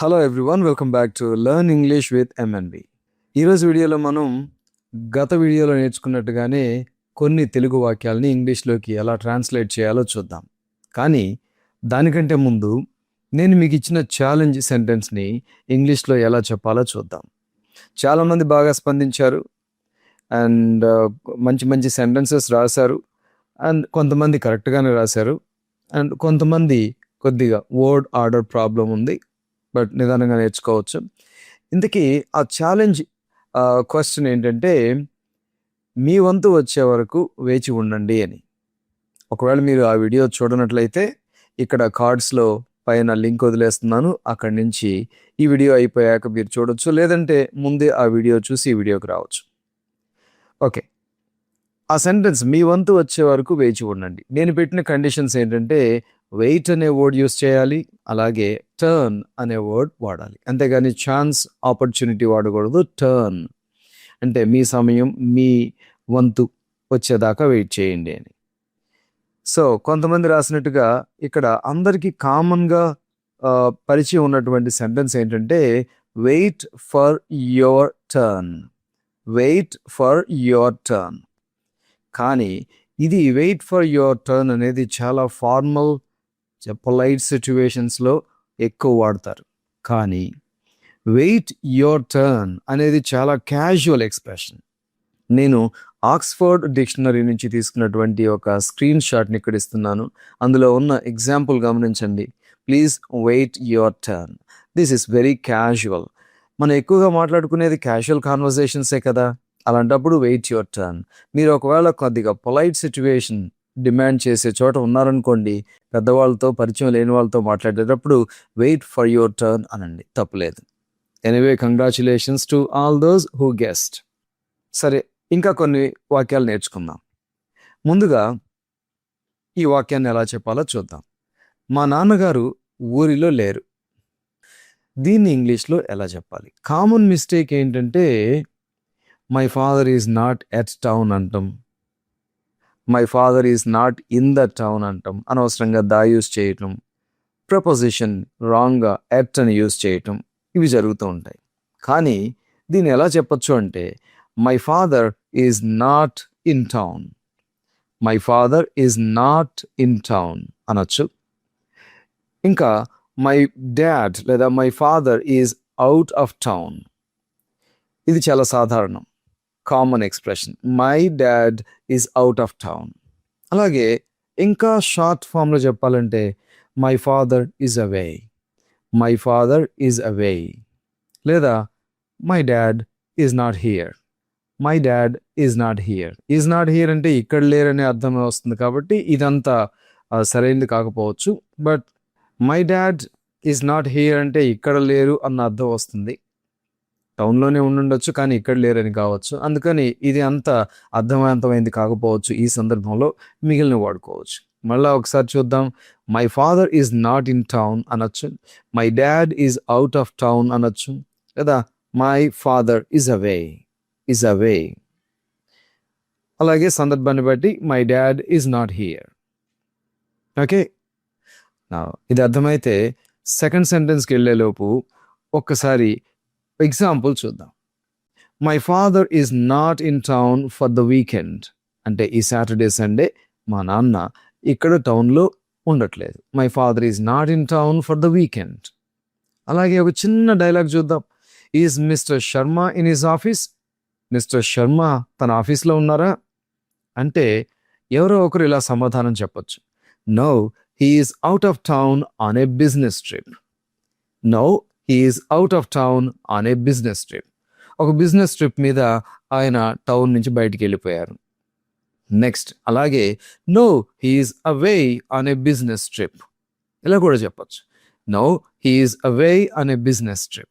Hello everyone welcome back to learn English with M N B ఈరోజు వీడియోలో మనం గత వీడియోలో నేర్చుకున్నట్టుగానే కొన్ని తెలుగు వాక్యాలని ఇంగ్లీష్లోకి ఎలా ట్రాన్స్లేట్ చేయాలో చూద్దాం. కానీ దానికంటే ముందు నేను మీకు ఇచ్చిన ఛాలెంజ్ సెంటెన్స్ని ఇంగ్లీష్లో ఎలా చెప్పాలో చూద్దాం. చాలామంది బాగా స్పందించారు అండ్ uh, మంచి మంచి సెంటెన్సెస్ రాశారు అండ్ కొంతమంది కరెక్ట్గానే రాశారు అండ్ కొంతమంది కొద్దిగా వర్డ్ ఆర్డర్ ప్రాబ్లం ఉంది. బట్ నిదానంగా నేర్చుకోవచ్చు. ఇంతకీ ఆ ఛాలెంజ్ క్వశ్చన్ ఏంటంటే మీ వంతు వచ్చే వరకు వేచి ఉండండి అని. ఒకవేళ మీరు ఆ వీడియో చూడనట్లయితే ఇక్కడ కార్డ్స్లో పైన లింక్ వదిలేస్తున్నాను. అక్కడి నుంచి ఈ వీడియో అయిపోయాక మీరు చూడొచ్చు. లేదంటే ముందే ఆ వీడియో చూసి ఈ వీడియోకి రావచ్చు. ఓకే. ఆ సెంటెన్స్ మీ వంతు వచ్చే వరకు వేచి ఉండండి నేను పెట్టిన కండిషన్స్ ఏంటంటే వెయిట్ అనే వర్డ్ యూస్ చేయాలి అలాగే టర్న్ అనే వర్డ్ వాడాలి. అంతేగాని ఛాన్స్ ఆపర్చునిటీ వాడకూడదు టర్న్ అంటే మీ సమయం మీ వంతు వచ్చేదాకా వెయిట్ చేయండి అని. సో కొంతమంది రాసినట్టుగా ఇక్కడ అందరికీ కామన్గా పరిచయం ఉన్నటువంటి సెంటెన్స్ ఏంటంటే wait for your turn wait for your turn కానీ ఇది వెయిట్ ఫర్ యువర్ టర్న్ అనేది చాలా ఫార్మల్ పొలైట్ సిచ్యువేషన్స్లో ఎక్కువ వాడతారు. కానీ వెయిట్ యువర్ టర్న్ అనేది చాలా క్యాజువల్ ఎక్స్ప్రెషన్ నేను ఆక్స్ఫర్డ్ డిక్షనరీ నుంచి తీసుకున్నటువంటి ఒక స్క్రీన్ షాట్ని ఇక్కడ ఇస్తున్నాను. అందులో ఉన్న ఎగ్జాంపుల్ గమనించండి. Please wait your turn this is very casual మనం ఎక్కువగా మాట్లాడుకునేది క్యాజువల్ కాన్వర్జేషన్సే కదా? అలాంటప్పుడు వెయిట్ యువర్ టర్న్ మీరు ఒకవేళ కొద్దిగా పొలైట్ సిచ్యువేషన్ డిమాండ్ చేసే చోట ఉన్నారనుకోండి పెద్దవాళ్ళతో పరిచయం లేని వాళ్ళతో మాట్లాడేటప్పుడు వెయిట్ ఫర్ యువర్ టర్న్ అనండి. తప్పులేదు. Anyway congratulations to all those who guessed. సరే ఇంకా కొన్ని వాక్యాలు నేర్చుకుందాం. ముందుగా ఈ వాక్యాన్ని ఎలా చెప్పాలో చూద్దాం. మా నాన్నగారు ఊరిలో లేరు. దీన్ని ఇంగ్లీష్లో ఎలా చెప్పాలి? కామన్ మిస్టేక్ ఏంటంటే my father is not at town అంటాం. My father is not in the town అంటాం. అనవసరంగా దా యూస్ చేయటం. ప్రపోజిషన్ రాంగ్గా యాక్ట్ అని యూస్ చేయటం. ఇవి జరుగుతూ ఉంటాయి. కానీ దీన్ని ఎలా చెప్పొచ్చు అంటే my father is not in town my father is not in town అనొచ్చు. ఇంకా మై డాడ్ లేదా my father is out of town ఇది చాలా సాధారణం. Common expression my dad is out of town అలాగే ఇంకా షార్ట్ ఫామ్లో చెప్పాలంటే my father is away my father is away లేదా my dad is not here my dad is not here is not here అంటే ఇక్కడ లేరనే అర్థం వస్తుంది కాబట్టి ఇదంతా సరైనది కాకపోవచ్చు. But my dad is not here అంటే ఇక్కడ లేరు అన్న అర్థం వస్తుంది. టౌన్లోనే ఉండుండొచ్చు కానీ ఇక్కడ లేరని కావచ్చు. అందుకని ఇది అంత అర్థవంతమైంది కాకపోవచ్చు ఈ సందర్భంలో మిగిలిన వాడుకోవచ్చు. మళ్ళా ఒకసారి చూద్దాం. My father is not in town అనొచ్చు. My dad is out of town అనొచ్చు. లేదా my father is away is away అలాగే సందర్భాన్ని బట్టి my dad is not here okay? ఇది అర్థమైతే సెకండ్ సెంటెన్స్కి వెళ్ళేలోపు ఒక్కసారి ఎగ్జాంపుల్ చూద్దాం. My father is not in town for the weekend అంటే ఈ సాటర్డే సండే మా నాన్న ఇక్కడ టౌన్లో ఉండట్లేదు. My father is not in town for the weekend అలాగే ఒక చిన్న డైలాగ్ చూద్దాం. Is mister Sharma in his office mister Sharma తన ఆఫీస్లో ఉన్నారా? అంటే ఎవరో ఒకరు ఇలా సమాధానం చెప్పొచ్చు. No he's out of town on a business trip no is out of town on a business trip ఒక బిజినెస్ ట్రిప్ మీద ఆయన టౌన్ నుంచి బయటికి వెళ్ళిపోయారు. నెక్స్ట్ అలాగే no he's away on a business trip ఇలా కూడా చెప్పచ్చు. No he's away on a business trip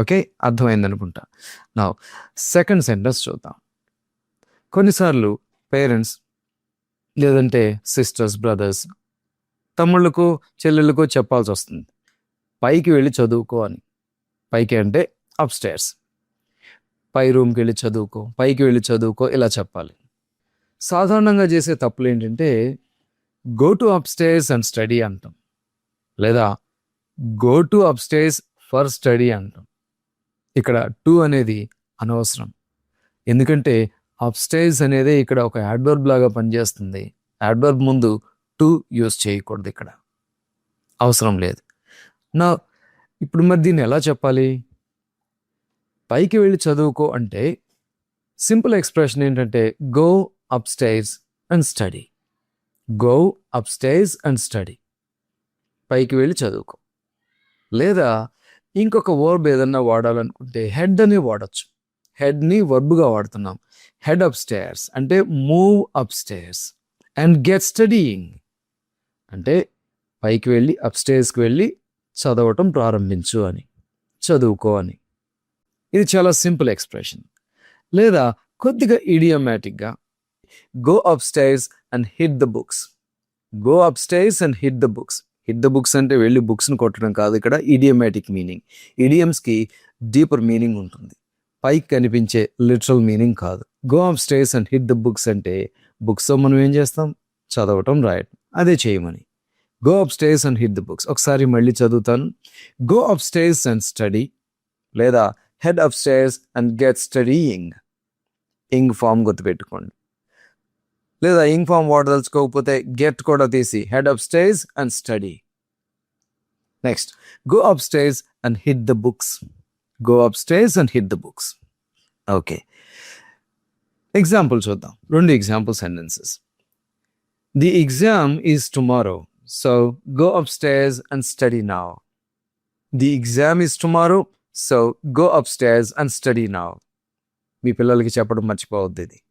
okay అర్థమైంది అనుకుంటా. నా సెకండ్ సెంటెన్స్ చూద్దాం. కొన్నిసార్లు పేరెంట్స్ లేదంటే సిస్టర్స్ బ్రదర్స్ తమ్ముళ్ళకు చెల్లెళ్ళకు చెప్పాల్సి వస్తుంది. పైకి వెళ్ళి చదువుకో అని. పైకి అంటే అప్స్టేర్స్ పై రూమ్కి వెళ్ళి చదువుకో పైకి వెళ్ళి చదువుకో ఇలా చెప్పాలి. సాధారణంగా చేసే తప్పులు ఏంటంటే go to upstairs and study అంటాం. లేదా go to upstairs for study అంటాం. ఇక్కడ టూ అనేది అనవసరం. ఎందుకంటే అప్స్టేజ్ అనేది ఇక్కడ ఒక యాడ్వర్బ్ లాగా పనిచేస్తుంది. యాడ్వర్బ్ ముందు టు యూస్ చేయకూడదు ఇక్కడ. అవసరం లేదు. నా ఇప్పుడు మరి దీన్ని ఎలా చెప్పాలి? పైకి వెళ్ళి చదువుకో అంటే సింపుల్ ఎక్స్ప్రెషన్ ఏంటంటే go upstairs and study go upstairs and study పైకి వెళ్ళి చదువుకో. లేదా ఇంకొక వర్బ్ ఏదన్నా వాడాలనుకుంటే హెడ్ అని వాడచ్చు. హెడ్ని వర్బ్గా వాడుతున్నాం. హెడ్ అప్ స్టేర్స్ అంటే move upstairs and get studying అంటే పైకి వెళ్ళి అప్ స్టేర్స్కి వెళ్ళి చదవటం ప్రారంభించు అని. చదువుకో అని. ఇది చాలా సింపుల్ ఎక్స్ప్రెషన్. లేదా కొద్దిగా ఇడియోమాటిక్గా go upstairs and hit the books go upstairs and hit the books hit the books అంటే వెళ్ళి బుక్స్ని కొట్టడం కాదు ఇక్కడ ఇడియోమాటిక్ మీనింగ్ ఇడియమ్స్కి డీపర్ మీనింగ్ ఉంటుంది. పైకి కనిపించే లిటరల్ మీనింగ్ కాదు. Go upstairs and hit the books అంటే బుక్స్తో మనం ఏం చేస్తాం? చదవటం రాయటం. అదే చేయమని. Go upstairs and hit the books ఒకసారి మళ్ళీ చదువుతాను. Go up stays and study లేదా head upstairs and get studying ing form గుర్తుపెట్టుకోండి. లేదా ఇంగ్ ఫామ్ వాడదలుచుకోకపోతే గెట్ కూడా తీసి head upstairs and study next go upstairs and hit the books go upstairs and hit the books okay example చూద్దాం. రెండు example sentences the exam is tomorrow so go up and and study now exam is tomorrow. Tomorrow so go up study and study now మీ పిల్లలకి చెప్పడం మర్చిపోవద్దు ఇది.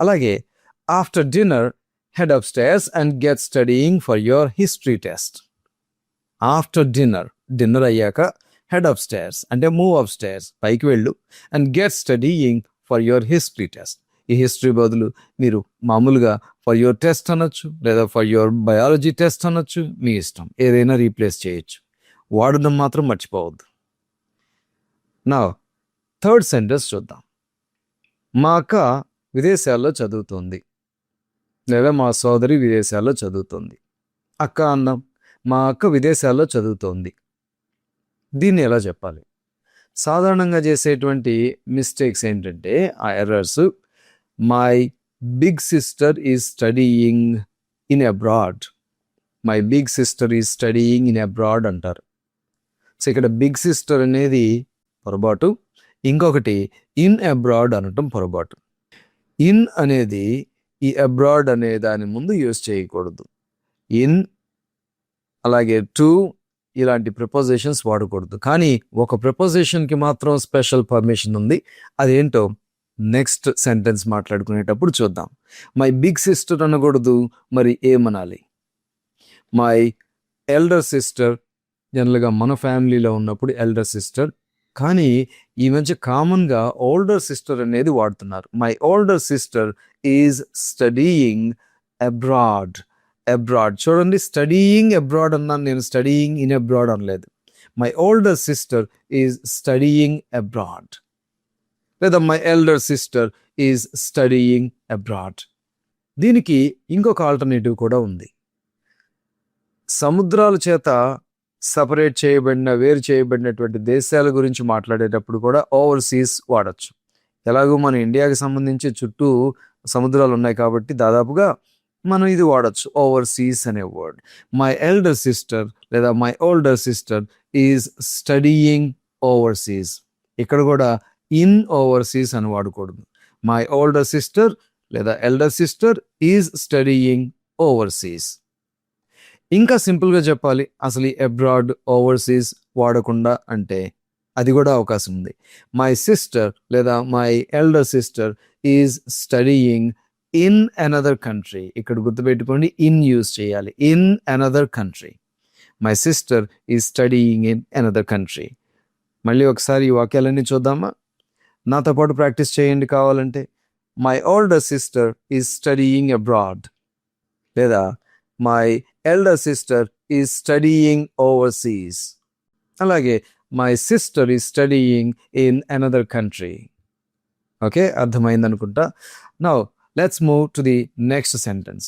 అలాగే after dinner head upstairs and get studying for your history test after dinner dinner అయ్యాక head up stairs అంటే move up stairs పైకి వెళ్ళు and get studying for your history test ఈ హిస్టరీ బదులు మీరు మామూలుగా ఫర్ యువర్ టెస్ట్ అనొచ్చు లేదా ఫర్ యువర్ బయాలజీ టెస్ట్ అనొచ్చు మీ ఇష్టం. ఏదైనా రీప్లేస్ చేయొచ్చు. వాడడం మాత్రం మర్చిపోవద్దు. నా థర్డ్ సెంటెన్స్ చూద్దాం. మా అక్క విదేశాల్లో చదువుతుంది. లేదా మా సోదరి విదేశాల్లో చదువుతుంది. అక్క అన్నాం మా అక్క విదేశాల్లో చదువుతోంది. దీన్ని ఎలా చెప్పాలి? సాధారణంగా చేసేటువంటి మిస్టేక్స్ ఏంటంటే ఆ errors my big sister is studying in abroad my big sister is studying in abroad అంటారు. సో ఇక్కడ బిగ్ సిస్టర్ అనేది పొరపాటు. ఇంకొకటి ఇన్ అబ్రాడ్ అనటం పొరపాటు. ఇన్ అనేది ఈ అబ్రాడ్ అనే దాని ముందు యూజ్ చేయకూడదు. ఇన్ అలాగే టు ఇలాంటి ప్రపోజిషన్స్ వాడకూడదు. కానీ ఒక ప్రపోజిషన్కి మాత్రం స్పెషల్ పర్మిషన్ ఉంది. అదేంటో నెక్స్ట్ సెంటెన్స్ మాట్లాడుకునేటప్పుడు చూద్దాం. మై బిగ్ సిస్టర్ అనకూడదు మరి ఏమనాలి? మై ఎల్డర్ సిస్టర్ జనరల్గా మన ఫ్యామిలీలో ఉన్నప్పుడు ఎల్డర్ సిస్టర్ కానీ ఈ మధ్య కామన్గా ఓల్డర్ సిస్టర్ అనేది వాడుతున్నారు. My older sister is studying abroad. Abroad. చూడండి స్టడీయింగ్ అబ్రాడ్ అన్నాను నేను స్టడీయింగ్ ఇన్ అబ్రాడ్ అనలేదు. My older sister is studying abroad. లేదా my elder sister is studying abroad దీనికి ఇంకొక ఆల్టర్నేటివ్ కూడా ఉంది. సముద్రాల చేత సపరేట్ చేయబడిన వేరు చేయబడినటువంటి దేశాల గురించి మాట్లాడేటప్పుడు కూడా ఓవర్సీస్ వాడచ్చు. ఎలాగో మన ఇండియాకి సంబంధించి చుట్టూ సముద్రాలు ఉన్నాయి కాబట్టి దాదాపుగా మనం ఇది వాడచ్చు. ఓవర్సీస్ అనే వర్డ్ మై ఎల్డర్ సిస్టర్ లేదా my older sister is studying overseas ఇక్కడ కూడా ఇన్ ఓవర్సీస్ అని వాడకూడదు మై ఓల్డర్ సిస్టర్ లేదా elder sister is studying overseas. ఇంకా సింపుల్గా చెప్పాలి అసలు ఈ అబ్రాడ్ ఓవర్సీస్ వాడకుండా అంటే అది కూడా అవకాశం ఉంది. మై సిస్టర్ లేదా my elder sister is studying in another country. ఇక్కడ గుర్తుపెట్టుకోండి ఇన్ యూజ్ చేయాలి in another country. My sister is studying in another country. మళ్ళీ ఒకసారి ఈ వాక్యాలన్నీ చూద్దామా? నాతో పాటు ప్రాక్టీస్ చేయండి కావాలంటే. My older sister is studying abroad లేదా my elder sister is studying overseas అలాగే my sister is studying in another country okay అర్థమైంది అనుకుంటా now let's move to the next sentence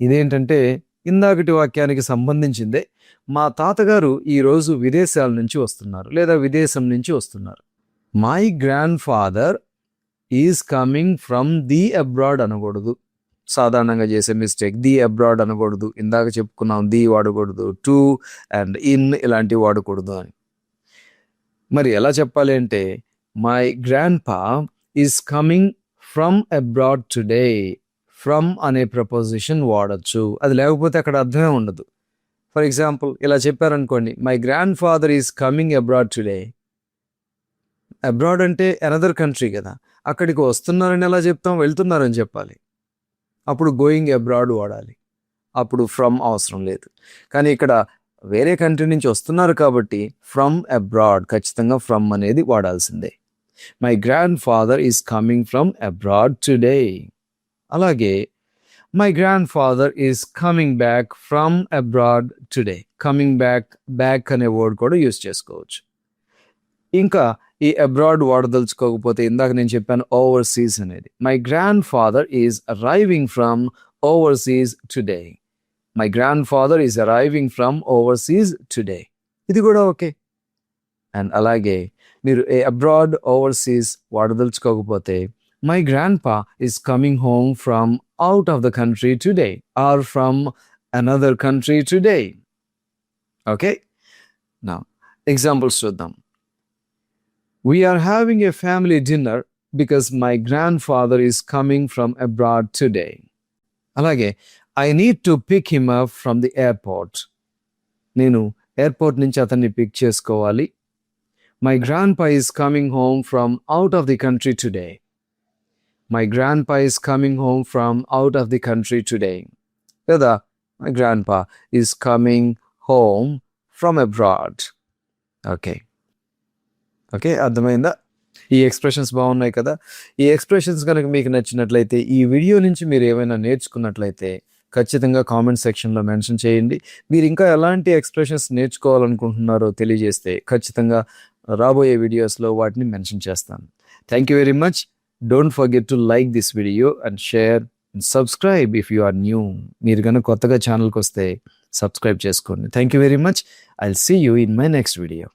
ఇదేంటంటే ఇందాకటి వాక్యానికి సంబంధించిందే. మా తాతగారు ఈరోజు విదేశాల నుంచి వస్తున్నారు లేదా విదేశం నుంచి వస్తున్నారు. My grandfather is coming from the abroad అనకూడదు. సాధారణంగా చేసే మిస్టేక్ ది అబ్రాడ్ అనకూడదు. ఇందాక చెప్పుకున్నాం ది వాడకూడదు. టు అండ్ ఇన్ ఇలాంటివి వాడకూడదు అని. మరి ఎలా చెప్పాలి అంటే my grandpa is coming from abroad today from అనే ప్రపోజిషన్ వాడచ్చు. అది లేకపోతే అక్కడ అర్థమే ఉండదు. ఫర్ ఎగ్జాంపుల్ ఇలా చెప్పారనుకోండి my grandfather is coming abroad today abroad అంటే అనదర్ కంట్రీ కదా. అక్కడికి వస్తున్నారని ఎలా చెప్తాం? వెళ్తున్నారని చెప్పాలి. అప్పుడు గోయింగ్ అబ్రాడ్ వాడాలి. అప్పుడు ఫ్రమ్ అవసరం లేదు. కానీ ఇక్కడ వేరే కంట్రీ నుంచి వస్తున్నారు కాబట్టి ఫ్రమ్ అబ్రాడ్ ఖచ్చితంగా ఫ్రమ్ అనేది వాడాల్సిందే. My grandfather is coming from abroad today అలాగే my grandfather is coming back from abroad today coming back back అనే వర్డ్ కూడా యూస్ చేసుకోవచ్చు. ఇంకా ఈ అబ్రాడ్ వాడదలుచుకోకపోతే ఇందాక నేను చెప్పాను ఓవర్సీస్ అనేది. My grandfather is arriving from overseas today my grandfather is arriving from overseas today ఇది కూడా ఓకే అండ్ అలాగే మీరు ఏ abroad overseas వాడదలుచుకోకపోతే my grandpa is coming home from out of the country today or from another country today okay నా examples చూద్దాం. We are having a family dinner because my grandfather is coming from abroad today. అలాగే I need to pick him up from the airport నేను airport నుంచి అతన్ని pick చేసుకోవాలి. My grandpa is coming home from out of the country today my grandpa is coming home from out of the country today లేదా my grandpa is coming home from abroad okay okay అర్థమైందా? ఈ expressions బాగున్నాయి కదా. ఈ expressions కనుక మీకు నచ్చినట్లయితే ఈ వీడియో నుంచి మీరు ఏమైనా నేర్చుకున్నట్లయితే ఖచ్చితంగా కామెంట్ సెక్షన్లో మెన్షన్ చేయండి. మీరు ఇంకా ఎలాంటి ఎక్స్ప్రెషన్స్ నేర్చుకోవాలనుకుంటున్నారో తెలియజేస్తే ఖచ్చితంగా రాబోయే వీడియోస్లో వాటిని మెన్షన్ చేస్తాను. Thank you very much don't forget to like this video and share and subscribe if you are new మీరు కనుక కొత్తగా ఛానల్కి వస్తే సబ్స్క్రైబ్ చేసుకోండి. Thank you very much I see you in my next video